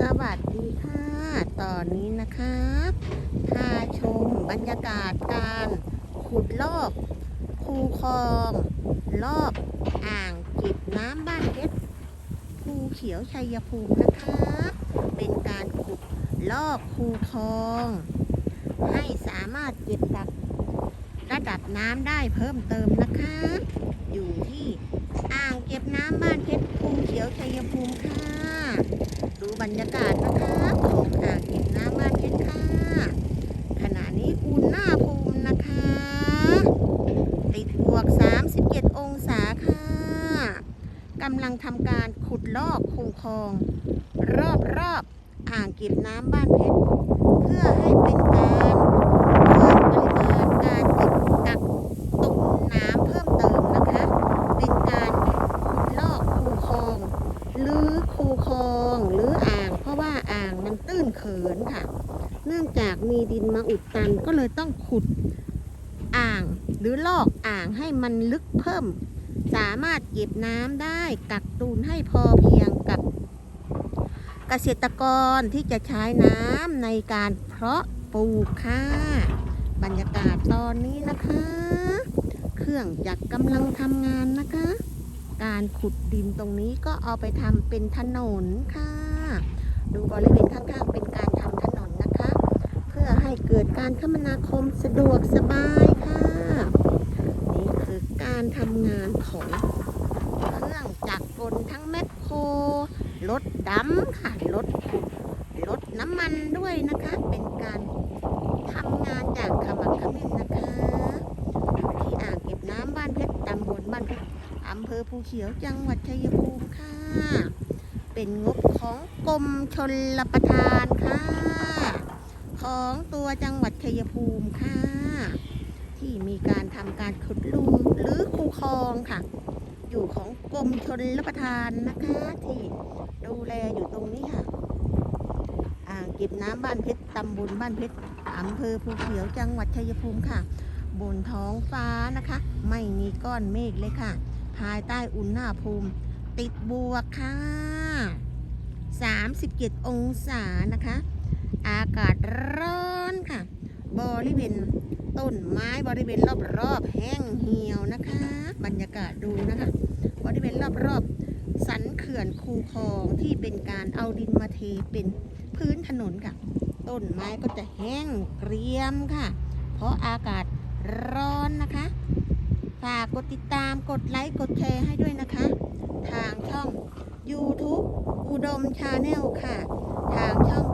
สวัสดีค่ะ ตอนนี้นะครับพาชมบรรยากาศการขุดลอกคูคลองลอกอ่างเก็บน้ำบ้านเพชรภูเขียวชัยภูมินะครับเป็นการขุดลอกคูคลอง ให้สามารถเก็บกักระดับน้ำได้เพิ่มเติมนะคะ อยู่ที่อ่างเก็บน้ำบ้านเพชรภูเขียวชัยภูมิค่ะ ดู บรรยากาศนะคะของอ่างเก็บน้ำบ้านเพชรค่ะขณะนี้อุณหภูมินะคะ ติดบวก 37 องศาค่ะกำลังทำการขุดลอกคูคลอง รอบๆอ่างเก็บน้ำบ้านเพชร เพื่อให้เป็นการเพิ่มปริมาณการเก็บกักตุนน้ำเพิ่มเติมนะคะ เป็นการขุดลอกคูคลอง หรือคูคลองหรืออ่าง เพราะว่าอ่างมันตื้นเขิน ค่ะ เนื่องจากมีดินมาอุดตันก็เลยต้องขุดอ่างหรือลอกอ่างให้มันลึกเพิ่ม สามารถเก็บน้ำได้กักตุนให้พอเพียงกับ เกษตรกรที่จะใช้น้ำในการเพาะปลูกค่ะ บรรยากาศตอนนี้นะคะ เครื่องจักรกำลังทำงานนะคะ การขุดดินตรงนี้ก็เอาไปทำเป็นถนนค่ะ ดูบริเวณข้างๆเป็นการทำถนนนะคะ เพื่อให้ เกิดการคมนาคมสะดวกสบายค่ะ นี่คือการทำงานของเครื่องจักรกลทั้งแมคโครรถดำค่ะรถขุดรถน้ำมันด้วยนะคะ เป็นการทำงานอย่างขมักขม้นนะคะอยู่ที่อ่างเก็บน้ำบ้านเพชรตำบลบ้านเพชรอำเภอภูเขียวจังหวัดชัยภูมิค่ะ เป็นงบของกรมชนรประทานค่ะ ของตัวจังหวัดชัยภูมิค่ะ ที่มีการทำการขุดลูหรือคูคลองค่ะ อยู่ของกรมชนรับประทานนะคะ ที่ดูแลอยู่ตรงนี้ค่ะอ่างเก็บน้ำบ้านเพชรตำบลบ้านเพชรอำเภอภูเขียวจังหวัดชัยภูมิค่ะ บนท้องฟ้านะคะ ไม่มีก้อนเมฆเลยค่ะ ภายใต้อุณหภูมิ ติดบวกค่ะ 37 องศานะคะ อากาศร้อนค่ะ บริเวณต้นไม้บริเวณรอบๆแห้งเหี่ยวนะคะ บรรยากาศดูนะคะ บริเวณรอบๆสันเขื่อนคูคลองที่เป็นการเอาดินมาเทเป็นพื้นถนนค่ะ ต้นไม้ก็จะแห้งเกรียมค่ะ เพราะอากาศร้อนนะคะฝากกดติดตามกดไลค์กดแชร์ให้ด้วยนะคะ ทางช่อง YouTube อุดมชาแนลค่ะ ทางช่อง